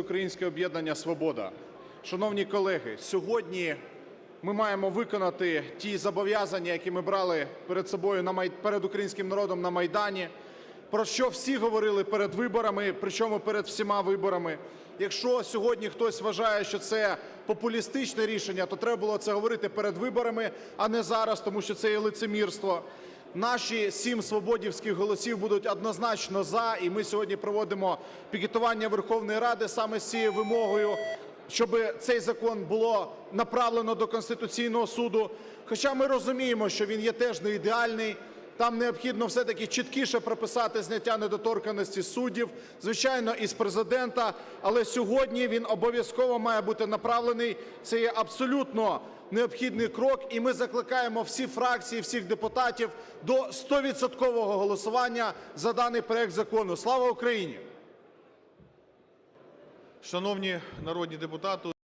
Українське об'єднання Свобода. Шановні колеги, сьогодні ми маємо виконати ті зобов'язання, які ми брали перед собою на Май... перед українським народом на Майдані, про що всі говорили перед виборами, причому перед всіма виборами. Якщо сьогодні хтось вважає, що це популістичне рішення, то треба було це говорити перед виборами, а не зараз, тому що це є лицемірство. Наші сім свободівських голосів будуть однозначно за, і ми сьогодні проводимо пікетування Верховної Ради саме з цією вимогою, щоб цей закон було направлено до Конституційного суду. Хоча ми розуміємо, що він є теж не ідеальний. Там необхідно все-таки чіткіше прописати зняття недоторканності суддів, звичайно, із президента. Але сьогодні він обов'язково має бути направлений. Це є абсолютно необхідний крок, і ми закликаємо всі фракції, всіх депутатів до 100% голосування за даний проект закону. Слава Україні! Шановні народні депутати,